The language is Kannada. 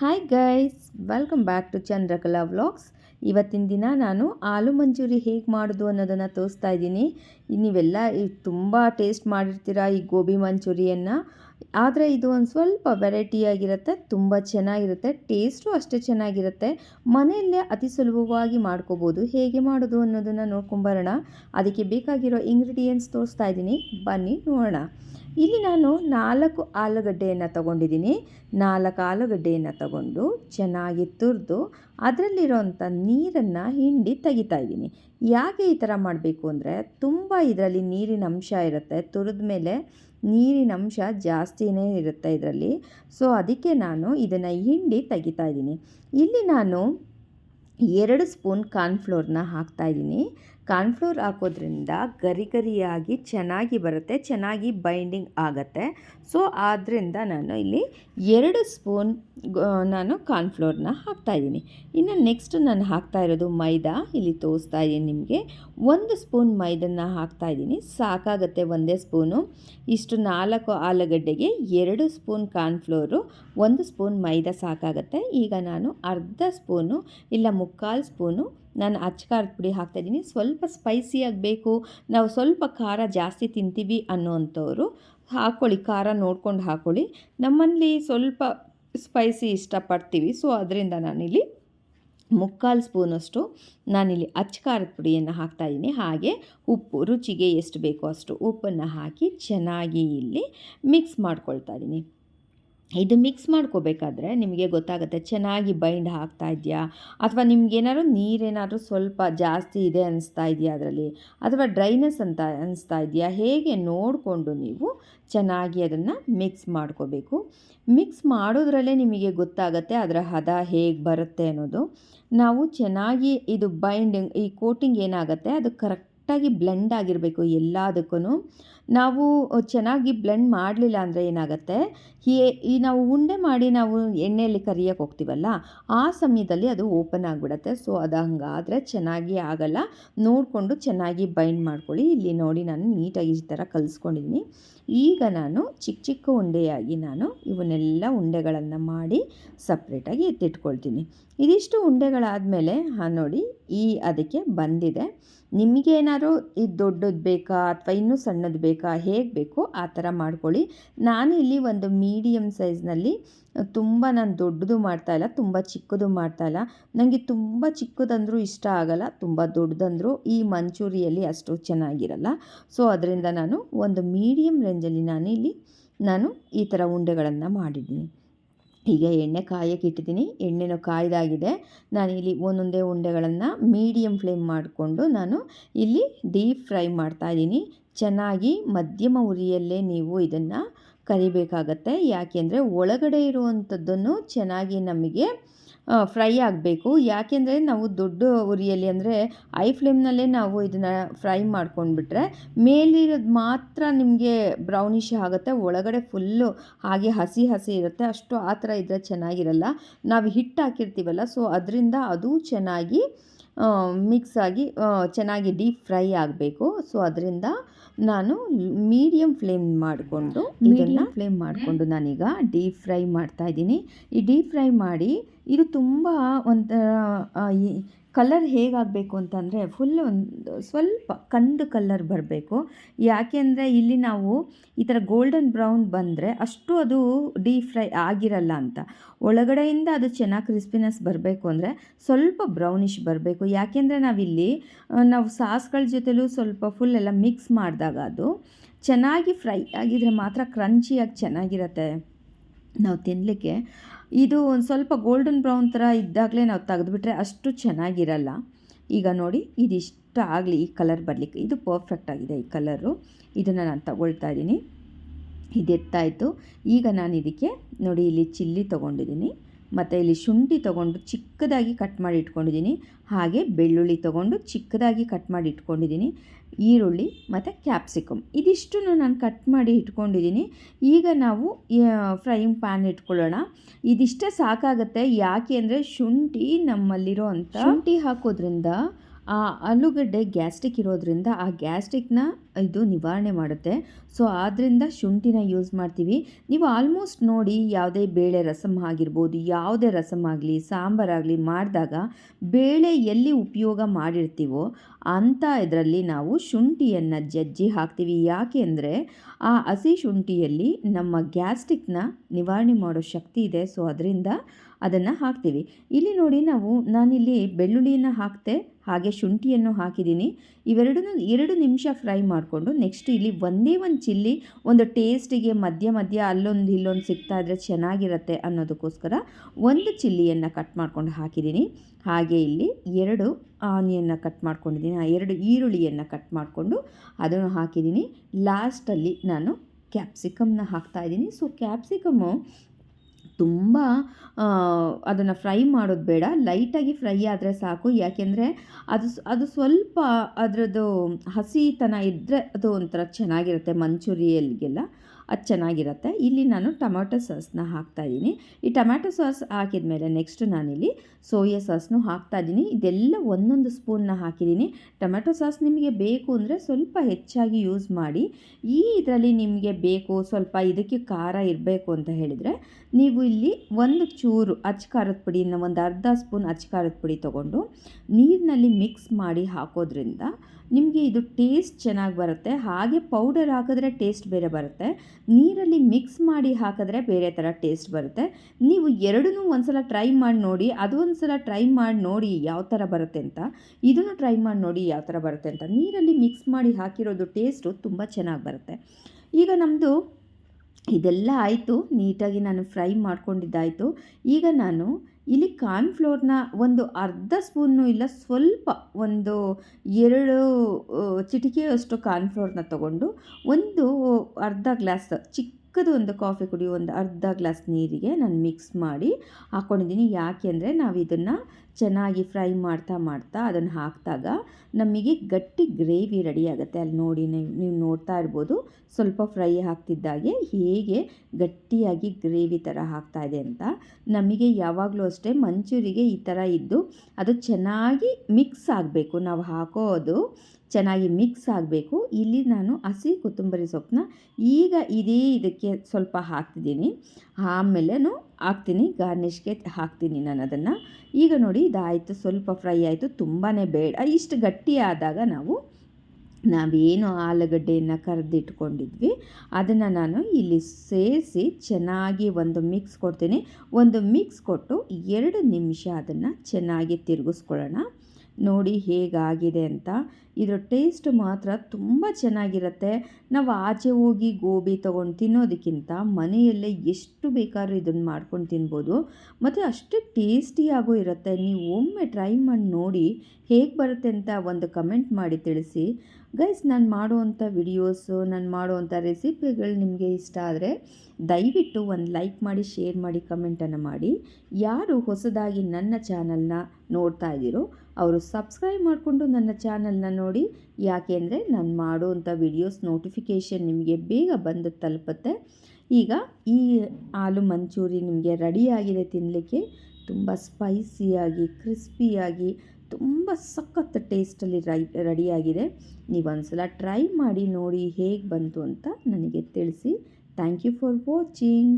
Hi guys welcome back to Chandrakala vlogs ಇವತ್ತಿನ ದಿನ ನಾನು ಆಲೂ ಮಂಚೂರಿ ಹೇಗೆ ಮಾಡೋದು ಅನ್ನೋದನ್ನು ತೋರಿಸ್ತಾ ಇದ್ದೀನಿ. ನೀವೆಲ್ಲ ತುಂಬ ಟೇಸ್ಟ್ ಮಾಡಿರ್ತೀರ ಈ ಗೋಬಿ ಮಂಚೂರಿಯನ್ನು. ಆದರೆ ಇದು ಒಂದು ಸ್ವಲ್ಪ ವೆರೈಟಿಯಾಗಿರುತ್ತೆ ತುಂಬ ಚೆನ್ನಾಗಿರುತ್ತೆ ಟೇಸ್ಟು ಅಷ್ಟೇ ಚೆನ್ನಾಗಿರುತ್ತೆ. ಮನೆಯಲ್ಲೇ ಅತಿ ಸುಲಭವಾಗಿ ಮಾಡ್ಕೋಬೋದು, ಹೇಗೆ ಮಾಡೋದು ಅನ್ನೋದನ್ನು ನೋಡ್ಕೊಂಬರೋಣ ಅದಕ್ಕೆ ಬೇಕಾಗಿರೋ ಇಂಗ್ರೀಡಿಯೆಂಟ್ಸ್ ತೋರಿಸ್ತಾ ಇದ್ದೀನಿ. ಬನ್ನಿ ನೋಡೋಣ. ಇಲ್ಲಿ ನಾನು ನಾಲ್ಕು ಆಲೂಗಡ್ಡೆಯನ್ನು ತಗೊಂಡಿದ್ದೀನಿ. ನಾಲ್ಕು ಆಲೂಗಡ್ಡೆಯನ್ನು ತಗೊಂಡು ಚೆನ್ನಾಗಿ ತುರಿದು ಅದರಲ್ಲಿರೋಂಥ ನೀರನ್ನು ಹಿಂಡಿ ತೆಗಿತಾ ಇದ್ದೀನಿ. ಯಾಕೆ ಈ ಥರ ಮಾಡಬೇಕು ಅಂದರೆ ತುಂಬ ಇದರಲ್ಲಿ ನೀರಿನ ಅಂಶ ಇರುತ್ತೆ. ತುರಿದ ಮೇಲೆ ನೀರಿನ ಅಂಶ ಜಾಸ್ತಿನೇ ಇರುತ್ತೆ ಇದರಲ್ಲಿ. ಸೊ ಅದಕ್ಕೆ ನಾನು ಇದನ್ನು ಹಿಂಡಿ ತೆಗಿತಾ ಇದ್ದೀನಿ. ಇಲ್ಲಿ ನಾನು ಎರಡು ಸ್ಪೂನ್ ಕಾರ್ನ್ಫ್ಲೋರ್ನ ಹಾಕ್ತಾಯಿದ್ದೀನಿ ಕಾರ್ನ್ಫ್ಲೋರ್ ಹಾಕೋದ್ರಿಂದ ಗರಿ ಗರಿಯಾಗಿ ಚೆನ್ನಾಗಿ ಬರುತ್ತೆ, ಚೆನ್ನಾಗಿ ಬೈಂಡಿಂಗ್ ಆಗುತ್ತೆ. ಸೊ ಆದ್ದರಿಂದ ನಾನು ಇಲ್ಲಿ ಎರಡು ಸ್ಪೂನ್ ನಾನು ಕಾರ್ನ್ಫ್ಲೋರ್ನ ಹಾಕ್ತಾಯಿದ್ದೀನಿ ಇನ್ನು ನೆಕ್ಸ್ಟ್ ನಾನು ಹಾಕ್ತಾ ಇರೋದು ಮೈದಾ. ಇಲ್ಲಿ ತೋರಿಸ್ತಾ ಇದ್ದೀನಿ ನಿಮಗೆ. ಒಂದು ಸ್ಪೂನ್ ಮೈದನ್ನ ಹಾಕ್ತಾಯಿದ್ದೀನಿ ಸಾಕಾಗತ್ತೆ ಒಂದೇ ಸ್ಪೂನು. ಇಷ್ಟು ನಾಲ್ಕು ಆಲೂಗಡ್ಡೆಗೆ ಎರಡು ಸ್ಪೂನ್ ಕಾರ್ನ್ಫ್ಲೋರು ಒಂದು ಸ್ಪೂನ್ ಮೈದಾ ಸಾಕಾಗತ್ತೆ. ಈಗ ನಾನು ಅರ್ಧ ಸ್ಪೂನು ಇಲ್ಲ ಮುಕ್ಕಾಲು ಸ್ಪೂನು ನಾನು ಅಚ್ಕಾರದ ಪುಡಿ ಹಾಕ್ತಾಯಿದ್ದೀನಿ. ಸ್ವಲ್ಪ ಸ್ಪೈಸಿಯಾಗಿ ಬೇಕು ನಾವು ಸ್ವಲ್ಪ ಖಾರ ಜಾಸ್ತಿ ತಿಂತೀವಿ ಅನ್ನೋವಂಥವ್ರು ಹಾಕ್ಕೊಳ್ಳಿ ಖಾರ ನೋಡ್ಕೊಂಡು ಹಾಕ್ಕೊಳ್ಳಿ ನಮ್ಮಲ್ಲಿ ಸ್ವಲ್ಪ ಸ್ಪೈಸಿ ಇಷ್ಟಪಡ್ತೀವಿ. ಸೊ ಅದರಿಂದ ನಾನಿಲ್ಲಿ ಮುಕ್ಕಾಲು ಸ್ಪೂನಷ್ಟು ನಾನಿಲ್ಲಿ ಅಚ್ಕಾರದ ಪುಡಿಯನ್ನು ಹಾಕ್ತಾಯಿದ್ದೀನಿ. ಹಾಗೆ ಉಪ್ಪು, ರುಚಿಗೆ ಎಷ್ಟು ಬೇಕೋ ಅಷ್ಟು ಉಪ್ಪನ್ನು ಹಾಕಿ ಚೆನ್ನಾಗಿ ಇಲ್ಲಿ ಮಿಕ್ಸ್ ಮಾಡ್ಕೊಳ್ತಾ ಇದ್ದೀನಿ ಇದು ಮಿಕ್ಸ್ ಮಾಡ್ಕೋಬೇಕಾದ್ರೆ ನಿಮಗೆ ಗೊತ್ತಾಗುತ್ತೆ, ಚೆನ್ನಾಗಿ ಬೈಂಡ್ ಆಗ್ತಾ ಇದೆಯಾ? ಅಥವಾ ನಿಮ್ಗೇನಾದ್ರು ನೀರೇನಾದರೂ ಸ್ವಲ್ಪ ಜಾಸ್ತಿ ಇದೆ ಅನಿಸ್ತಾ ಇದೆಯಾ ಅದರಲ್ಲಿ? ಅಥವಾ ಡ್ರೈನೆಸ್ ಅಂತ ಅನಿಸ್ತಾ ಇದೆಯಾ? ಹೇಗೆ ನೋಡಿಕೊಂಡು ನೀವು ಚೆನ್ನಾಗಿ ಅದನ್ನು ಮಿಕ್ಸ್ ಮಾಡ್ಕೋಬೇಕು. ಮಿಕ್ಸ್ ಮಾಡೋದ್ರಲ್ಲೇ ನಿಮಗೆ ಗೊತ್ತಾಗುತ್ತೆ ಅದರ ಹದ ಹೇಗೆ ಬರುತ್ತೆ ಅನ್ನೋದು. ನಾವು ಚೆನ್ನಾಗಿ ಇದು ಬೈಂಡಿಂಗ್ ಈ ಕೋಟಿಂಗ್ ಏನಾಗುತ್ತೆ ಅದು ಕರೆಕ್ಟಾಗಿ ಬ್ಲೆಂಡ್ ಆಗಿರಬೇಕು ಎಲ್ಲದಕ್ಕೂ ನಾವು ಚೆನ್ನಾಗಿ ಬ್ಲೆಂಡ್ ಮಾಡಲಿಲ್ಲ ಅಂದರೆ ಏನಾಗುತ್ತೆ? ಈ ನಾವು ಉಂಡೆ ಮಾಡಿ ನಾವು ಎಣ್ಣೆಯಲ್ಲಿ ಕರಿಯಕ್ಕೆ ಹೋಗ್ತೀವಲ್ಲ, ಆ ಸಮಯದಲ್ಲಿ ಅದು ಓಪನ್ ಆಗಿಬಿಡತ್ತೆ. ಸೊ ಅದು ಹಂಗಾದರೆ ಚೆನ್ನಾಗಿ ಆಗಲ್ಲ. ನೋಡಿಕೊಂಡು ಚೆನ್ನಾಗಿ ಬೈಂಡ್ ಮಾಡ್ಕೊಳ್ಳಿ. ಇಲ್ಲಿ ನೋಡಿ ನಾನು ನೀಟಾಗಿ ಈ ಥರ ಕಲಿಸ್ಕೊಂಡಿದ್ದೀನಿ ಈಗ ನಾನು ಚಿಕ್ಕ ಚಿಕ್ಕ ಉಂಡೆಯಾಗಿ ನಾನು ಇವನ್ನೆಲ್ಲ ಉಂಡೆಗಳನ್ನು ಮಾಡಿ ಸಪ್ರೇಟಾಗಿ ಎತ್ತಿಟ್ಕೊಳ್ತೀನಿ. ಇದಿಷ್ಟು ಉಂಡೆಗಳಾದಮೇಲೆ, ಹಾಂ, ನೋಡಿ, ಈ ಅದಕ್ಕೆ ಬಂದಿದೆ. ನಿಮಗೇನಾದ್ರೂ ಇದು ದೊಡ್ಡದು ಬೇಕಾ ಅಥವಾ ಇನ್ನೂ ಸಣ್ಣದು ಬೇಕಾ? ಹೇಗೆ ಬೇಕೋ ಆ ಥರ ಮಾಡ್ಕೊಳ್ಳಿ. ನಾನು ಇಲ್ಲಿ ಒಂದು ಮೀಡಿಯಮ್ ಸೈಜ್ನಲ್ಲಿ, ತುಂಬ ನಾನು ದೊಡ್ಡದು ಮಾಡ್ತಾಯಿಲ್ಲ ತುಂಬ ಚಿಕ್ಕದು ಮಾಡ್ತಾ ಇಲ್ಲ. ನನಗೆ ತುಂಬ ಚಿಕ್ಕದಂದರೂ ಇಷ್ಟ ಆಗಲ್ಲ, ತುಂಬ ದೊಡ್ಡದಂದರೂ ಈ ಮಂಚೂರಿಯಲ್ಲಿ ಅಷ್ಟು ಚೆನ್ನಾಗಿರಲ್ಲ. ಸೊ, ಅದರಿಂದ ನಾನು ಒಂದು ಮೀಡಿಯಮ್ ರೇಂಜಲ್ಲಿ ನಾನು ಇಲ್ಲಿ, ನಾನು ಈ ಥರ ಉಂಡೆಗಳನ್ನು ಮಾಡಿದ್ದೀನಿ. ಈಗ ಎಣ್ಣೆ ಕಾಯಕ್ಕೆ ಇಟ್ಟಿದ್ದೀನಿ, ಎಣ್ಣೆನೂ ಕಾಯ್ದಾಗಿದೆ. ನಾನು ಇಲ್ಲಿ ಒಂದೊಂದೇ ಉಂಡೆಗಳನ್ನು ಮೀಡಿಯಮ್ ಫ್ಲೇಮ್ ಮಾಡಿಕೊಂಡು ನಾನು ಇಲ್ಲಿ ಡೀಪ್ ಫ್ರೈ ಮಾಡ್ತಾಯಿದ್ದೀನಿ ಚೆನ್ನಾಗಿ ಮಧ್ಯಮ ಉರಿಯಲ್ಲೇ ನೀವು ಇದನ್ನು ಕರಿಬೇಕಾಗತ್ತೆ. ಯಾಕೆಂದರೆ ಒಳಗಡೆ ಇರುವಂಥದ್ದನ್ನು ಚೆನ್ನಾಗಿ ನಮಗೆ ಫ್ರೈ ಆಗಬೇಕು. ಯಾಕೆಂದರೆ ನಾವು ದೊಡ್ಡ ಉರಿಯಲ್ಲಿ ಅಂದರೆ ಐ ಫ್ಲೇಮ್ನಲ್ಲೇ ನಾವು ಇದನ್ನು ಫ್ರೈ ಮಾಡ್ಕೊಂಡ್ಬಿಟ್ರೆ ಮೇಲಿರೋದು ಮಾತ್ರ ನಿಮಗೆ ಬ್ರೌನಿಷ್ ಆಗುತ್ತೆ. ಒಳಗಡೆ ಫುಲ್ಲು ಹಾಗೆ ಹಸಿ ಹಸಿ ಇರುತ್ತೆ. ಅಷ್ಟು ಆ ಥರ ಇದ್ದರೆ ಚೆನ್ನಾಗಿರಲ್ಲ. ನಾವು ಹಿಟ್ಟು ಹಾಕಿರ್ತೀವಲ್ಲ, ಸೊ ಅದರಿಂದ ಅದು ಚೆನ್ನಾಗಿ ಮಿಕ್ಸ್ ಆಗಿ ಚೆನ್ನಾಗಿ ಡೀಪ್ ಫ್ರೈ ಆಗಬೇಕು. ಸೊ ಅದರಿಂದ ನಾನು ಮೀಡಿಯಮ್ ಫ್ಲೇಮ್ ಮಾಡಿಕೊಂಡು ಮೀಡಿಯಂ ಫ್ಲೇಮ್ ಮಾಡಿಕೊಂಡು ನಾನೀಗ ಡೀಪ್ ಫ್ರೈ ಮಾಡ್ತಾ ಇದ್ದೀನಿ. ಈ ಡೀಪ್ ಫ್ರೈ ಮಾಡಿ ಇದು ತುಂಬ ಒಂಥರ ಈ ಕಲರ್ ಹೇಗಾಗಬೇಕು ಅಂತಂದರೆ ಫುಲ್ ಒಂದು ಸ್ವಲ್ಪ ಕಂದು ಕಲ್ಲರ್ ಬರಬೇಕು. ಯಾಕೆಂದರೆ ಇಲ್ಲಿ ನಾವು ಈ ಥರ ಗೋಲ್ಡನ್ ಬ್ರೌನ್ ಬಂದರೆ ಅಷ್ಟು ಅದು ಡೀಪ್ ಫ್ರೈ ಆಗಿರಲ್ಲ ಅಂತ. ಒಳಗಡೆಯಿಂದ ಅದು ಚೆನ್ನಾಗಿ ಕ್ರಿಸ್ಪಿನೆಸ್ ಬರಬೇಕು ಅಂದರೆ ಸ್ವಲ್ಪ ಬ್ರೌನಿಷ್ ಬರಬೇಕು. ಯಾಕೆಂದರೆ ನಾವಿಲ್ಲಿ ನಾವು ಸಾಸ್ಗಳ ಜೊತೆಲೂ ಸ್ವಲ್ಪ ಫುಲ್ ಎಲ್ಲ ಮಿಕ್ಸ್ ಮಾಡಿದಾಗ ಅದು ಚೆನ್ನಾಗಿ ಫ್ರೈ ಆಗಿದ್ರೆ ಮಾತ್ರ ಕ್ರಂಚಿಯಾಗಿ ಚೆನ್ನಾಗಿರುತ್ತೆ. ನಾವು ತಿನ್ನಲಿಕ್ಕೆ ಇದು ಒಂದು ಸ್ವಲ್ಪ ಗೋಲ್ಡನ್ ಬ್ರೌನ್ ಥರ ಇದ್ದಾಗಲೇ ನಾವು ತೆಗೆದುಬಿಟ್ರೆ ಅಷ್ಟು ಚೆನ್ನಾಗಿರಲ್ಲ. ಈಗ ನೋಡಿ, ಇದಿಷ್ಟ ಆಗಲಿ ಈ ಕಲರ್ ಬರಲಿಕ್ಕೆ. ಇದು ಪರ್ಫೆಕ್ಟ್ ಆಗಿದೆ ಈ ಕಲರು ಇದನ್ನು ನಾನು ತಗೊಳ್ತಾ ಇದ್ದೀನಿ. ಇದೆತ್ತಾಯಿತು ಈಗ ನಾನು ಇದಕ್ಕೆ ನೋಡಿ ಇಲ್ಲಿ ಚಿಲ್ಲಿ ತೊಗೊಂಡಿದ್ದೀನಿ. ಮತ್ತು ಇಲ್ಲಿ ಶುಂಠಿ ತೊಗೊಂಡು ಚಿಕ್ಕದಾಗಿ ಕಟ್ ಮಾಡಿ ಇಟ್ಕೊಂಡಿದ್ದೀನಿ. ಹಾಗೆ ಬೆಳ್ಳುಳ್ಳಿ ತೊಗೊಂಡು ಚಿಕ್ಕದಾಗಿ ಕಟ್ ಮಾಡಿ ಇಟ್ಕೊಂಡಿದ್ದೀನಿ. ಈರುಳ್ಳಿ ಮತ್ತು ಕ್ಯಾಪ್ಸಿಕಮ್ ಇದಿಷ್ಟು ನಾನು ಕಟ್ ಮಾಡಿ ಇಟ್ಕೊಂಡಿದ್ದೀನಿ. ಈಗ ನಾವು ಫ್ರೈಯಿಂಗ್ ಪ್ಯಾನ್ ಇಟ್ಕೊಳ್ಳೋಣ. ಇದಿಷ್ಟೇ ಸಾಕಾಗುತ್ತೆ. ಯಾಕೆ ಅಂದರೆ ಶುಂಠಿ ನಮ್ಮಲ್ಲಿರೋ ಅಂಥ ಶುಂಠಿ ಹಾಕೋದ್ರಿಂದ, ಆ ಆಲೂಗಡ್ಡೆ ಗ್ಯಾಸ್ಟ್ರಿಕ್ ಇರೋದ್ರಿಂದ ಆ ಗ್ಯಾಸ್ಟ್ರಿಕ್ನ ಇದು ನಿವಾರಣೆ ಮಾಡುತ್ತೆ. ಸೊ ಆದ್ದರಿಂದ ಶುಂಠಿನ ಯೂಸ್ ಮಾಡ್ತೀವಿ. ನೀವು ಆಲ್ಮೋಸ್ಟ್ ನೋಡಿ ಯಾವುದೇ ಬೇಳೆ ರಸಮ್ ಆಗಿರ್ಬೋದು, ಯಾವುದೇ ರಸಮ್ ಆಗಲಿ ಸಾಂಬಾರಾಗಲಿ ಮಾಡಿದಾಗ ಬೇಳೆ ಎಲ್ಲಿ ಉಪಯೋಗ ಮಾಡಿರ್ತೀವೋ ಅಂಥ ಇದರಲ್ಲಿ ನಾವು ಶುಂಠಿಯನ್ನು ಜಜ್ಜಿ ಹಾಕ್ತೀವಿ. ಯಾಕೆ ಅಂದರೆ ಆ ಹಸಿ ಶುಂಠಿಯಲ್ಲಿ ನಮ್ಮ ಗ್ಯಾಸ್ಟ್ರಿಕ್ನ ನಿವಾರಣೆ ಮಾಡೋ ಶಕ್ತಿ ಇದೆ. ಸೊ, ಅದರಿಂದ ಅದನ್ನು ಹಾಕ್ತೀವಿ. ಇಲ್ಲಿ ನೋಡಿ ನಾವು, ನಾನಿಲ್ಲಿ ಬೆಳ್ಳುಳ್ಳಿಯನ್ನು ಹಾಕ್ತೆ, ಹಾಗೆ ಶುಂಠಿಯನ್ನು ಹಾಕಿದ್ದೀನಿ. ಇವೆರಡನ್ನೂ, ಎರಡು ನಿಮಿಷ ಫ್ರೈ ಮಾಡಿಕೊಂಡು ನೆಕ್ಸ್ಟ್ ಇಲ್ಲಿ ಒಂದೇ ಒಂದು ಚಿಲ್ಲಿ ಒಂದು ಟೇಸ್ಟಿಗೆ ಮಧ್ಯ ಮಧ್ಯ ಅಲ್ಲೊಂದು ಇಲ್ಲೊಂದು ಸಿಗ್ತಾ ಇದ್ರೆ ಚೆನ್ನಾಗಿರುತ್ತೆ ಅನ್ನೋದಕ್ಕೋಸ್ಕರ ಒಂದು ಚಿಲ್ಲಿಯನ್ನು ಕಟ್ ಮಾಡ್ಕೊಂಡು ಹಾಕಿದ್ದೀನಿ. ಹಾಗೆ ಇಲ್ಲಿ ಎರಡು ಆನಿಯನ್ನ ಕಟ್ ಮಾಡ್ಕೊಂಡಿದ್ದೀನಿ. ಆ ಎರಡು ಈರುಳ್ಳಿಯನ್ನು ಕಟ್ ಮಾಡಿಕೊಂಡು ಅದನ್ನು ಹಾಕಿದ್ದೀನಿ. ಲಾಸ್ಟಲ್ಲಿ ನಾನು ಕ್ಯಾಪ್ಸಿಕಮ್ನ ಹಾಕ್ತಾಯಿದ್ದೀನಿ ಸೊ ಕ್ಯಾಪ್ಸಿಕಮ್ಮು ತುಂಬ ಅದನ್ನು ಫ್ರೈ ಮಾಡೋದು ಬೇಡ. ಲೈಟಾಗಿ ಫ್ರೈ ಆದರೆ ಸಾಕು. ಯಾಕೆಂದರೆ ಅದು ಅದು ಸ್ವಲ್ಪ ಅದರದ್ದು ಹಸಿತನ ಇದ್ದರೆ ಅದು ಒಂಥರ ಚೆನ್ನಾಗಿರುತ್ತೆ ಮಂಚೂರಿಯಲ್ಗೆಲ್ಲ. ಅದು ಚೆನ್ನಾಗಿರುತ್ತೆ. ಇಲ್ಲಿ ನಾನು ಟೊಮ್ಯಾಟೊ ಸಾಸ್ನ ಹಾಕ್ತಾಯಿದ್ದೀನಿ ಈ ಟೊಮ್ಯಾಟೊ ಸಾಸ್ ಹಾಕಿದ ಮೇಲೆ ನೆಕ್ಸ್ಟ್ ನಾನಿಲ್ಲಿ ಸೋಯಾ ಸಾಸ್ನು ಹಾಕ್ತಾಯಿದ್ದೀನಿ ಇದೆಲ್ಲ ಒಂದೊಂದು ಸ್ಪೂನ್ನ ಹಾಕಿದ್ದೀನಿ. ಟೊಮೆಟೊ ಸಾಸ್ ನಿಮಗೆ ಬೇಕು ಅಂದರೆ ಸ್ವಲ್ಪ ಹೆಚ್ಚಾಗಿ ಯೂಸ್ ಮಾಡಿ. ಈ ಇದರಲ್ಲಿ ನಿಮಗೆ ಬೇಕು ಸ್ವಲ್ಪ ಇದಕ್ಕೆ ಖಾರ ಇರಬೇಕು ಅಂತ ಹೇಳಿದರೆ ನೀವು ಇಲ್ಲಿ ಒಂದು ಚೂರು ಅಚ್ಚ ಖಾರದ ಒಂದು ಅರ್ಧ ಸ್ಪೂನ್ ಅಚ್ಚ ಖಾರದ ಪುಡಿ ತೊಗೊಂಡು ನೀರಿನಲ್ಲಿ ಮಿಕ್ಸ್ ಮಾಡಿ ಹಾಕೋದ್ರಿಂದ ನಿಮಗೆ ಇದು ಟೇಸ್ಟ್ ಚೆನ್ನಾಗಿ ಬರುತ್ತೆ. ಹಾಗೆ ಪೌಡರ್ ಹಾಕಿದ್ರೆ ಟೇಸ್ಟ್ ಬೇರೆ ಬರುತ್ತೆ. ನೀರಲ್ಲಿ ಮಿಕ್ಸ್ ಮಾಡಿ ಹಾಕಿದ್ರೆ ಬೇರೆ ಥರ ಟೇಸ್ಟ್ ಬರುತ್ತೆ. ನೀವು ಎರಡನ್ನೂ ಒಂದ್ಸಲ ಟ್ರೈ ಮಾಡಿ ನೋಡಿ, ಅದು ಒಂದು ಸಲ ಟ್ರೈ ಮಾಡಿ ನೋಡಿ ಯಾವ ಥರ ಬರುತ್ತೆ ಅಂತ, ಇದನ್ನು ಟ್ರೈ ಮಾಡಿ ನೋಡಿ ಯಾವ ಥರ ಬರುತ್ತೆ ಅಂತ, ನೀರಲ್ಲಿ ಮಿಕ್ಸ್ ಮಾಡಿ ಹಾಕಿರೋದು ಟೇಸ್ಟು ತುಂಬ ಚೆನ್ನಾಗಿ ಬರುತ್ತೆ. ಈಗ ನಮ್ಮದು ಇದೆಲ್ಲ ಆಯಿತು, ನೀಟಾಗಿ ನಾನು ಫ್ರೈ ಮಾಡ್ಕೊಂಡಿದ್ದಾಯಿತು. ಈಗ ನಾನು ಇಲ್ಲಿ ಕಾರ್ನ್ಫ್ಲೋರ್ನ ಒಂದು ಅರ್ಧ ಸ್ಪೂನು ಇಲ್ಲ, ಸ್ವಲ್ಪ ಒಂದು ಎರಡು ಚಿಟಿಕೆಯಷ್ಟು ಕಾರ್ನ್ಫ್ಲೋರ್ನ ತಗೊಂಡು ಒಂದು ಅರ್ಧ ಗ್ಲಾಸ್ ಚಿಕ್ಕದು ಒಂದು ಕಾಫಿ ಕುಡಿ ಒಂದು ಅರ್ಧ ಗ್ಲಾಸ್ ನೀರಿಗೆ ನಾನು ಮಿಕ್ಸ್ ಮಾಡಿ ಹಾಕ್ಕೊಂಡಿದ್ದೀನಿ ಯಾಕೆ ಅಂದರೆ ನಾವು ಇದನ್ನು ಚೆನ್ನಾಗಿ ಫ್ರೈ ಮಾಡ್ತಾ ಮಾಡ್ತಾ ಅದನ್ನು ಹಾಕಿದಾಗ ನಮಗೆ ಗಟ್ಟಿ ಗ್ರೇವಿ ರೆಡಿ ಆಗುತ್ತೆ. ಅಲ್ಲಿ ನೋಡಿ ನೀವು ನೋಡ್ತಾ ಇರ್ಬೋದು ಸ್ವಲ್ಪ ಫ್ರೈ ಹಾಕ್ತಿದ್ದಾಗೆ ಹೇಗೆ ಗಟ್ಟಿಯಾಗಿ ಗ್ರೇವಿ ಥರ ಹಾಕ್ತಾ ಇದೆ ಅಂತ. ನಮಗೆ ಯಾವಾಗಲೂ ಅಷ್ಟೇ ಮಂಚೂರಿಗೆ ಈ ಥರ ಇದ್ದು ಅದು ಚೆನ್ನಾಗಿ ಮಿಕ್ಸ್ ಆಗಬೇಕು. ನಾವು ಹಾಕೋದು ಚೆನ್ನಾಗಿ ಮಿಕ್ಸ್ ಆಗಬೇಕು. ಇಲ್ಲಿ ನಾನು ಹಸಿ ಕೊತ್ತಂಬರಿ ಸೊಪ್ಪನ್ನ ಈಗ ಇದೇ ಇದಕ್ಕೆ ಸ್ವಲ್ಪ ಹಾಕ್ತಿದ್ದೀನಿ. ಆಮೇಲೆನೂ ಹಾಕ್ತೀನಿ ಗಾರ್ನಿಷ್ಗೆ ಹಾಕ್ತೀನಿ ನಾನು ಅದನ್ನು. ಈಗ ನೋಡಿ, ಇದಾಯಿತು, ಸ್ವಲ್ಪ ಫ್ರೈ ಆಯಿತು ತುಂಬಾ ಬೇಡ. ಇಷ್ಟು ಗಟ್ಟಿ ಆದಾಗ ನಾವು, ನಾವೇನು ಆಲೂಗಡ್ಡೆಯನ್ನು ಕರೆದಿಟ್ಕೊಂಡಿದ್ವಿ, ಅದನ್ನು ನಾನು ಇಲ್ಲಿ ಸೇರಿಸಿ ಚೆನ್ನಾಗಿ ಒಂದು ಮಿಕ್ಸ್ ಕೊಡ್ತೀನಿ. ಒಂದು ಮಿಕ್ಸ್ ಕೊಟ್ಟು ಎರಡು ನಿಮಿಷ ಅದನ್ನು ಚೆನ್ನಾಗಿ ತಿರುಗಿಸ್ಕೊಳ್ಳೋಣ. ನೋಡಿ ಹೇಗಾಗಿದೆ ಅಂತ. ಇದರ ಟೇಸ್ಟ್ ಮಾತ್ರ ತುಂಬ ಚೆನ್ನಾಗಿರುತ್ತೆ. ನಾವು ಆಚೆ ಹೋಗಿ ಗೋಬಿ ತೊಗೊಂಡು ತಿನ್ನೋದಕ್ಕಿಂತ ಮನೆಯಲ್ಲೇ ಎಷ್ಟು ಬೇಕಾದ್ರೂ ಇದನ್ನು ಮಾಡ್ಕೊಂಡು ತಿನ್ಬೋದು. ಮತ್ತು ಅಷ್ಟೇ ಟೇಸ್ಟಿಯಾಗೂ ಇರುತ್ತೆ. ನೀವು ಒಮ್ಮೆ ಟ್ರೈ ಮಾಡಿ ನೋಡಿ ಹೇಗೆ ಬರುತ್ತೆ ಅಂತ ಒಂದು ಕಮೆಂಟ್ ಮಾಡಿ ತಿಳಿಸಿ. ಗೈಸ್ ನಾನು ಮಾಡುವಂಥ ವಿಡಿಯೋಸು ನಾನು ಮಾಡುವಂಥ ರೆಸಿಪಿಗಳು ನಿಮಗೆ ಇಷ್ಟ ಆದರೆ ದಯವಿಟ್ಟು ಒಂದು ಲೈಕ್ ಮಾಡಿ ಶೇರ್ ಮಾಡಿ ಕಮೆಂಟನ್ನು ಮಾಡಿ. ಯಾರು ಹೊಸದಾಗಿ ನನ್ನ ಚಾನಲ್ನ ನೋಡ್ತಾ ಇದ್ದೀರೋ ಅವರು ಸಬ್ಸ್ಕ್ರೈಬ್ ಮಾಡಿಕೊಂಡು ನನ್ನ ಚಾನಲ್ನ ನೋಡಿ. ಯಾಕೆಂದರೆ ನಾನು ಮಾಡುವಂಥ ವಿಡಿಯೋಸ್ ನೋಟಿಫಿಕೇಷನ್ ನಿಮಗೆ ಬೇಗ ಬಂದು ತಲುಪುತ್ತೆ. ಈಗ ಈ ಆಲೂ ಮಂಚೂರಿ ನಿಮಗೆ ರೆಡಿಯಾಗಿದೆ ತಿನ್ನಲಿಕ್ಕೆ ತುಂಬ ಸ್ಪೈಸಿಯಾಗಿ ಕ್ರಿಸ್ಪಿಯಾಗಿ ತುಂಬ ಸಖತ್ ಟೇಸ್ಟಲ್ಲಿ ರೈ ರೆಡಿಯಾಗಿದೆ ನೀವು ಒಂದ್ಸಲ ಟ್ರೈ ಮಾಡಿ ನೋಡಿ ಹೇಗೆ ಬಂತು ಅಂತ ನನಗೆ ತಿಳಿಸಿ. Thank you for watching